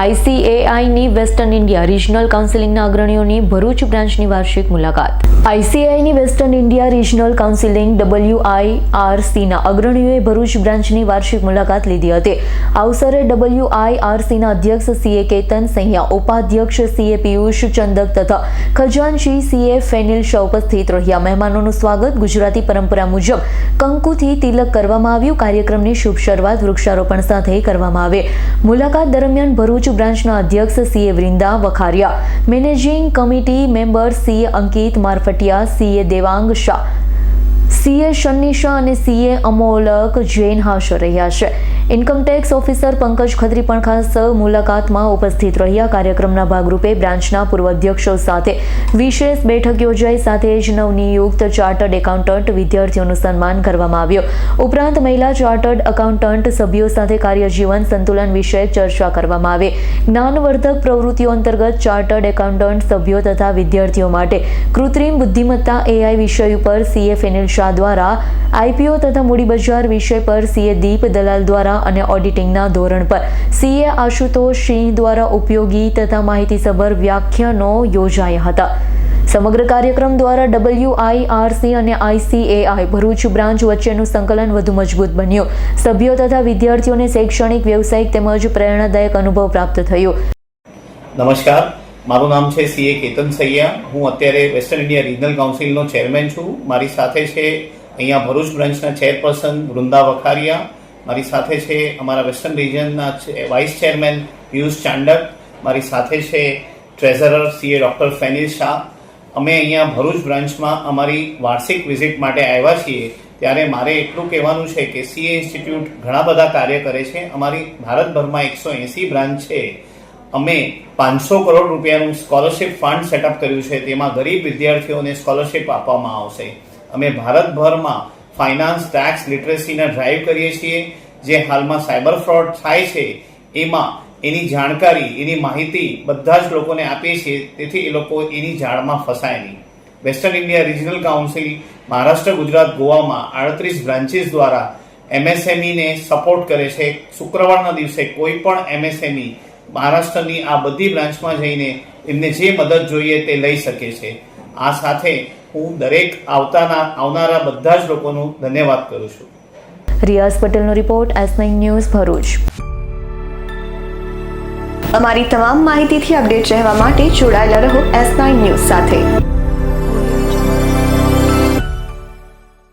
આઈસીએઆઈની western India regional કાઉન્સિલિંગના અગ્રણીઓની ભરૂચ બ્રાન્ચની વાર્ષિક મુલાકાત. આઈસીએઆઈની વેસ્ટર્ન ઇન્ડિયા રિજનલ કાઉન્સિલિંગ ડબલ્યુઆઈઆરસીના અગ્રણીઓએ ભરૂચ બ્રાન્ચની વાર્ષિક મુલાકાત લીધી હતી. આ અવસરે ડબલ્યુઆઈઆરસીના અધ્યક્ષ સીએ કેતન સૈયા ઉપાધ્યક્ષ સીએ પિયુષ ચંદક તથા ખજાનશી સીએ ફેનિલ શાહ ઉપસ્થિત રહ્યા. મહેમાનોનું સ્વાગત ગુજરાતી પરંપરા મુજબ કંકુથી તિલક કરવામાં આવ્યું. કાર્યક્રમની શુભ શરૂઆત વૃક્ષારોપણ સાથે કરવામાં આવે. મુલાકાત દરમિયાન ભરૂચ બ્રાન્ચના અધ્યક્ષ CA Vrunda Vakharia. Managing committee member CA Ankit Marfatia CA Devang Shah CA Sunny Shah અને સીએ અમોલક જૈન હાજર રહ્યા છે. ઇન્કમટેક્સ ઓફિસર પંકજ ખત્રી પણ ખાસ મુલાકાતમાં ઉપસ્થિત રહ્યા. કાર્યક્રમના ભાગરૂપે બ્રાન્ચના પૂર્વ અધ્યક્ષો સાથે વિશેષ બેઠક યોજાઈ. સાથે જ નવનિયુક્ત ચાર્ટર્ડ એકાઉન્ટન્ટ વિદ્યાર્થીઓનું સન્માન કરવામાં આવ્યું. ઉપરાંત મહિલા ચાર્ટર્ડ એકાઉન્ટન્ટ સભ્યો સાથે કાર્યજીવન સંતુલન વિશે ચર્ચા કરવામાં આવી. જ્ઞાનવર્ધક પ્રવૃત્તિઓ અંતર્ગત ચાર્ટર્ડ એકાઉન્ટન્ટ સભ્યો તથા વિદ્યાર્થીઓ માટે કૃત્રિમ બુદ્ધિમત્તા એઆઈ વિષય ઉપર સીએ ફેનિલ શાહ દ્વારા આઈપીઓ તથા મૂડીબજાર વિષય પર સીએ દીપ દલાલ દ્વારા અને ઓડિટિંગના ધોરણ પર. સીએ આશુતોષ સિંહ દ્વારા ઉપયોગી તથા માહિતીસભર વ્યાખ્યાનો યોજાયા હતા. સમગ્ર કાર્યક્રમ દ્વારા ડબલ્યુઆઈઆરસી અને આઈસીએઆઈ ભરૂચ બ્રાન્ચ વચ્ચેનું સંકલન વધુ મજબૂત બન્યું. સભ્યો તથા વિદ્યાર્થીઓને શૈક્ષણિક, વ્યવસાયિક તેમજ પ્રેરણાદાયક અનુભવ પ્રાપ્ત થયો. નમસ્કાર. મારું નામ છે સીએ કેતન સૈયા. હું અત્યારે વેસ્ટર્ન ઇન્ડિયા રિજનલ કાઉન્સિલનો ચેરમેન છું. મારી સાથે છે અહીંયા ભરૂચ બ્રાન્ચના ચેરપર્સન વૃંદા વખારિયા મારી સાથે છે અમારા વેસ્ટર્ન રિજનના વાઇસ ચેરમેન પિયુષ ચાંડક, મારી સાથે છે treasurer CA doctor Fenil Shah. અમે અહીંયા ભરૂચ બ્રાન્ચમાં અમારી વાર્ષિક વિઝિટ માટે આવ્યા છીએ. ત્યારે મારે એટલું કહેવાનું છે કે સીએ ઇન્સ્ટિટ્યૂટ ઘણા બધા કાર્ય કરે છે. અમારી ભારતભરમાં એકસો એંસી બ્રાન્ચ છે. અમે પાંચસો કરોડ રૂપિયાનું સ્કોલરશિપ ફંડ સેટઅપ કર્યું છે. તેમાં ગરીબ વિદ્યાર્થીઓને સ્કોલરશિપ આપવામાં આવશે. અમે ભારતભરમાં ફાઇનાન્સ ટેક્સ લિટરસીના ડ્રાઈવ કરીએ છીએ, જે હાલમાં સાયબર ફ્રોડ થાય છે, એમાં એની જાણકારી, એની માહિતી બધા જ લોકોને આપીએ છીએ, તેથી એ લોકો એની જાળમાં ફસાય નહીં. Western India regional council Maharashtra Gujarat ગોવામાં આડત્રીસ બ્રાન્ચીસ દ્વારા એમએસએમઈને સપોર્ટ કરે છે. શુક્રવારના દિવસે કોઈ પણ એમએસએમઈ મહારાષ્ટ્રની આ બધી બ્રાન્ચમાં જઈને એમને જે મદદ જોઈએ તે લઈ શકે છે. આ સાથે હું દરેક આવતાના, આવનારા બધા જ લોકોનું ધન્યવાદ કરું છું. રિયાઝ પટેલનો રિપોર્ટ એસ ન્યૂઝ ભરૂચ. અમારી તમામ માહિતીથી અપડેટ રહેવા માટે જોડાયેલા રહો એસ નાઇન ન્યૂઝ સાથે.